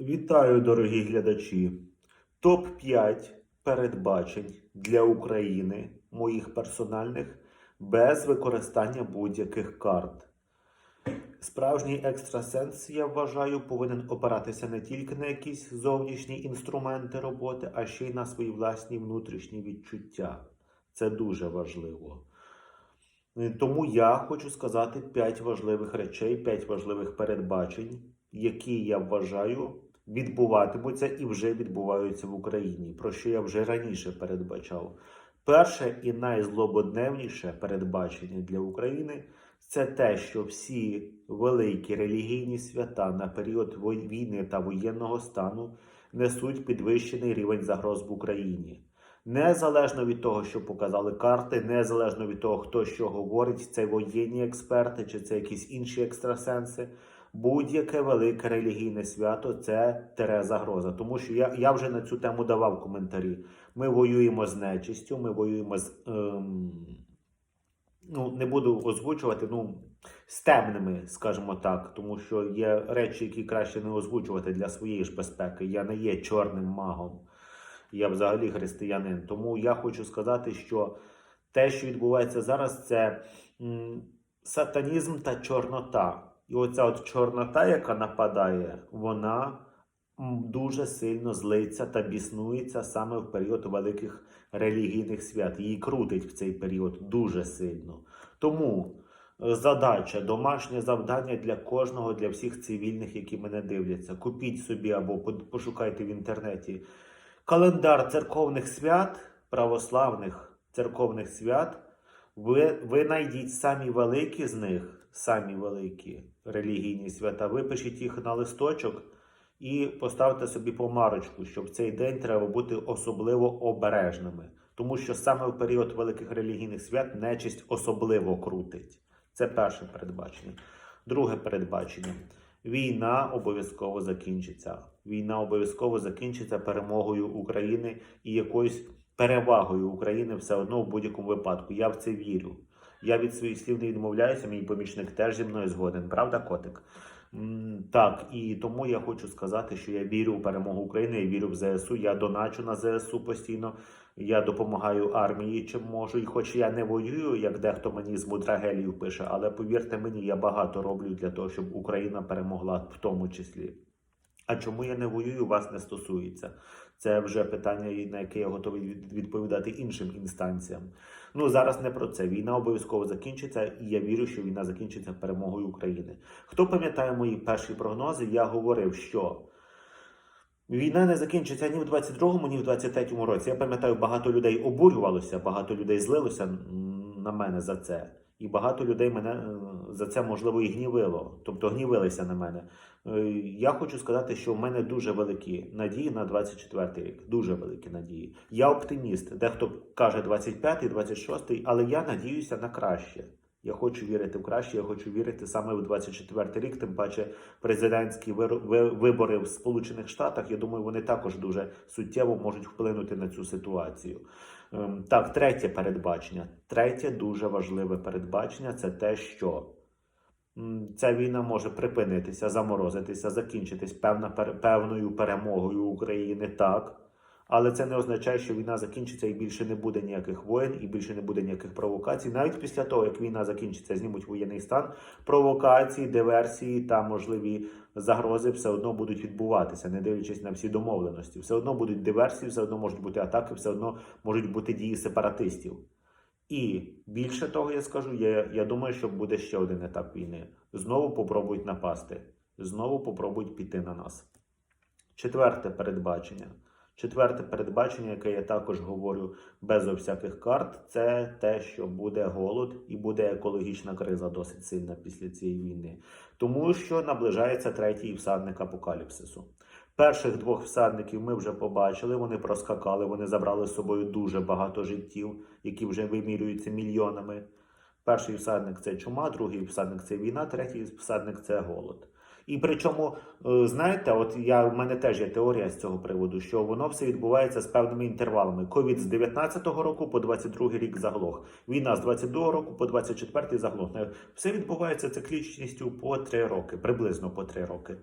Вітаю, дорогі глядачі. Топ-5 передбачень для України, моїх персональних, без використання будь-яких карт. Справжній екстрасенс, я вважаю, повинен опиратися не тільки на якісь зовнішні інструменти роботи, а ще й на свої власні внутрішні відчуття. Це дуже важливо. Тому я хочу сказати 5 важливих речей, 5 важливих передбачень, які я вважаю відбуватимуться і вже відбуваються в Україні, про що я вже раніше передбачав. Перше і найзлободневніше передбачення для України це те, що всі великі релігійні свята на період війни та воєнного стану несуть підвищений рівень загроз в Україні. Незалежно від того, що показали карти, незалежно від того, хто що говорить, це воєнні експерти чи це якісь інші екстрасенси. Будь-яке велике релігійне свято це тере загроза. Тому що я, я вже на цю тему давав коментарі. Ми воюємо з нечистю, ми воюємо з. Ем, ну, не буду озвучувати, ну, з темними, скажімо так, тому що є речі, які краще не озвучувати для своєї ж безпеки. Я не є чорним магом. Я взагалі християнин. Тому я хочу сказати, що те, що відбувається зараз, це сатанізм та чорнота. І оця от чорнота, яка нападає, вона дуже сильно злиться та біснується саме в період великих релігійних свят. Її крутить в цей період дуже сильно. Тому е, задача, домашнє завдання для кожного, для всіх цивільних, які мене дивляться. Купіть собі або пошукайте в інтернеті календар церковних свят, православних церковних свят. Ви, ви знайдіть самі великі з них, самі великі релігійні свята, випишіть їх на листочок і поставте собі помарочку, що в цей день треба бути особливо обережними. Тому що саме в період великих релігійних свят нечисть особливо крутить. Це перше передбачення. Друге передбачення. Війна обов'язково закінчиться. Війна обов'язково закінчиться перемогою України і якоюсь перевагою України все одно в будь-якому випадку. Я в це вірю. Я від своїх слів не відмовляюся, мій помічник теж зі мною згоден. Правда, котик? Так, і тому я хочу сказати, що я вірю в перемогу України, я вірю в ЗСУ. Я доначу на ЗСУ постійно. Я допомагаю армії, чим можу. І хоч я не воюю, як дехто мені з мудрагелів пише, але повірте мені, я багато роблю для того, щоб Україна перемогла в тому числі. А чому я не воюю, вас не стосується. Це вже питання, на яке я готовий від- відповідати іншим інстанціям. Ну зараз не про це. Війна обов'язково закінчиться, і я вірю, що війна закінчиться перемогою України. Хто пам'ятає мої перші прогнози? Я говорив, що війна не закінчиться ні в 22-му, ні в 23-му році. Я пам'ятаю, багато людей обурювалося, багато людей злилося на мене за це. І багато людей мене е, за це можливо і гнівило, тобто гнівилися на мене. Е, Я хочу сказати, що в мене дуже великі надії на 24 рік. Дуже великі надії. Я оптиміст. Дехто каже 25-й, 26-й, але я надіюся на краще. Я хочу вірити в краще, я хочу вірити саме в 24 рік. Тим паче президентські вибори в Сполучених Штатах. Я думаю, вони також дуже суттєво можуть вплинути на цю ситуацію. Ем, Так, третє передбачення. Третє дуже важливе передбачення це те, що ця війна може припинитися, заморозитися, закінчитись певна, певною перемогою України, так. Але це не означає, що війна закінчиться і більше не буде ніяких воєн, і більше не буде ніяких провокацій. Навіть після того, як війна закінчиться, знімуть воєнний стан, провокації, диверсії та можливі загрози все одно будуть відбуватися, не дивлячись на всі домовленості. Все одно будуть диверсії, все одно можуть бути атаки, все одно можуть бути дії сепаратистів. І більше того, я скажу, я, я думаю, що буде ще один етап війни. Знову попробують напасти, знову попробують піти на нас. Четверте передбачення. Четверте передбачення, яке я також говорю без всяких карт, це те, що буде голод і буде екологічна криза досить сильна після цієї війни, тому що наближається третій всадник апокаліпсису. Перших двох всадників ми вже побачили. Вони проскакали, вони забрали з собою дуже багато життів, які вже вимірюються мільйонами. Перший всадник це чума, другий всадник це війна, третій всадник це голод. І причому, е, знаєте, от я в мене теж є теорія з цього приводу, що воно все відбувається з певними інтервалами. Ковід з 19-го року по 22-й рік заглох. Війна з 22-го року по 24-й заглох. Все відбувається циклічністю по 3 роки, приблизно по 3 роки.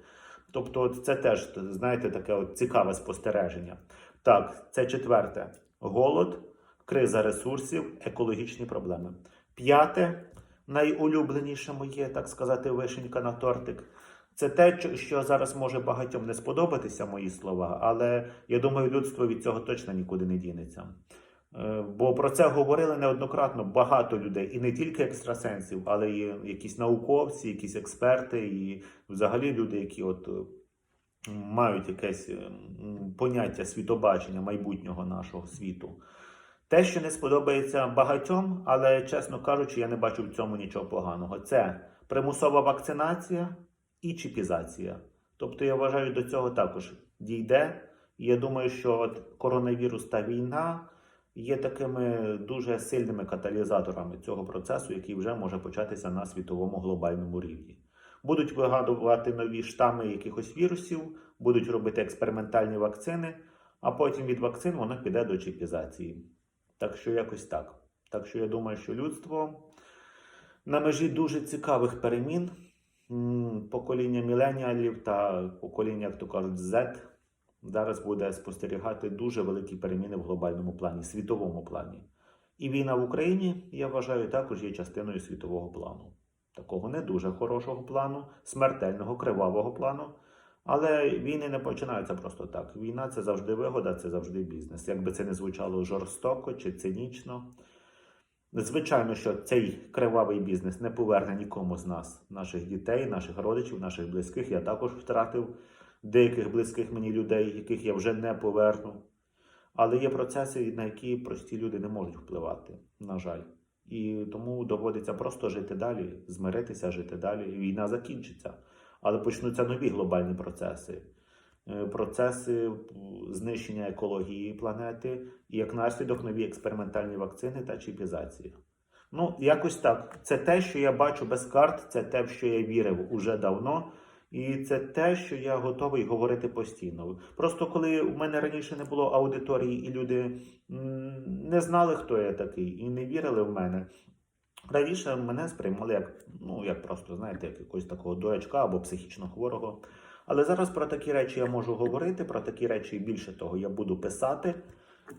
Тобто, це теж, знаєте, таке от цікаве спостереження. Так, це четверте: голод, криза ресурсів, екологічні проблеми. П'яте, найулюбленіше моє, так сказати, вишенька на тортик. Це те, що- зараз може багатьом не сподобатися, мої слова, але я думаю, людство від цього точно нікуди не дінеться. Е, Бо про це говорили неоднократно багато людей, і не тільки екстрасенсів, але й якісь науковці, якісь експерти, і взагалі люди, які от е, мають якесь е, поняття світобачення майбутнього нашого світу. Те, що не сподобається багатьом, але чесно кажучи, я не бачу в цьому нічого поганого. Це примусова вакцинація і чіпізація. Тобто, я вважаю, до цього також дійде. Я думаю, що от коронавірус та війна є такими дуже сильними каталізаторами цього процесу, який вже може початися на світовому глобальному рівні. Будуть вигадувати нові штами якихось вірусів, будуть робити експериментальні вакцини, а потім від вакцин воно піде до чіпізації. Так що якось так. Так що я думаю, що людство на межі дуже цікавих перемін. Покоління міленіалів та покоління, як то кажуть, Z зараз буде спостерігати дуже великі переміни в глобальному плані, світовому плані. І війна в Україні, я вважаю, також є частиною світового плану. Такого не дуже хорошого плану, смертельного, кривавого плану. Але війни не починаються просто так. Війна це завжди вигода, це завжди бізнес. Як би це не звучало жорстоко чи цинічно. Звичайно, що цей кривавий бізнес не поверне нікому з нас, наших дітей, наших родичів, наших близьких. Я також втратив деяких близьких мені людей, яких я вже не поверну. Але є процеси, на які прості люди не можуть впливати, на жаль. І тому доводиться просто жити далі, змиритися, жити далі. І війна закінчиться. Але почнуться нові глобальні процеси. Е, Процеси знищення екології планети і як наслідок нові експериментальні вакцини та чіпізація. Ну, якось так. Це те, що я бачу без карт, це те, в що я вірив уже давно. І це те, що я готовий говорити постійно. Просто коли у мене раніше не було аудиторії, і люди не знали, хто я такий, і не вірили в мене. Раніше мене сприймали як, ну, як просто, знаєте, як якогось такого дурачка або психічно хворого. Але зараз про такі речі я можу говорити, про такі речі більше того я буду писати,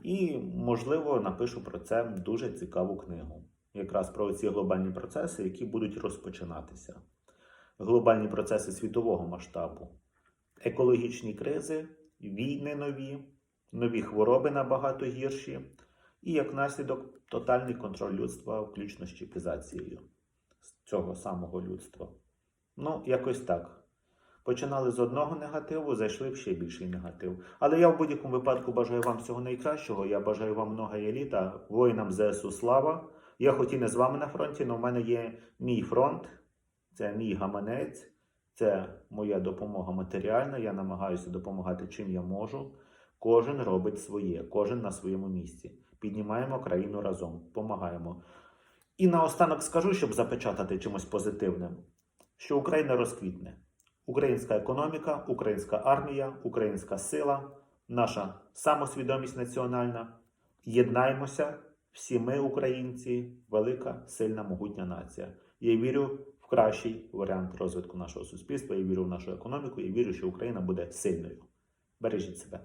і, можливо, напишу про це дуже цікаву книгу. Якраз про ці глобальні процеси, які будуть розпочинатися. Глобальні процеси світового масштабу, екологічні кризи, війни нові, нові хвороби набагато гірші, і як наслідок тотальний контроль людства, включно з чіпізацією цього самого людства. Ну, якось так. Починали з одного негативу, зайшли в ще більший негатив. Але я в будь-якому випадку бажаю вам всього найкращого. Я бажаю вам много еліта, воїнам ЗСУ слава. Я хоч не з вами на фронті, але в мене є мій фронт, це мій гаманець, це моя допомога матеріальна. Я намагаюся допомагати чим я можу. Кожен робить своє, кожен на своєму місці. Піднімаємо країну разом, допомагаємо. І наостанок скажу, щоб запечатати чимось позитивним, що Україна розквітне. Українська економіка, українська армія, українська сила, наша самосвідомість національна. Єднаймося, всі ми, українці, велика, сильна, могутня нація. Я вірю в кращий варіант розвитку нашого суспільства. Я вірю в нашу економіку. Я вірю, що Україна буде сильною. Бережіть себе.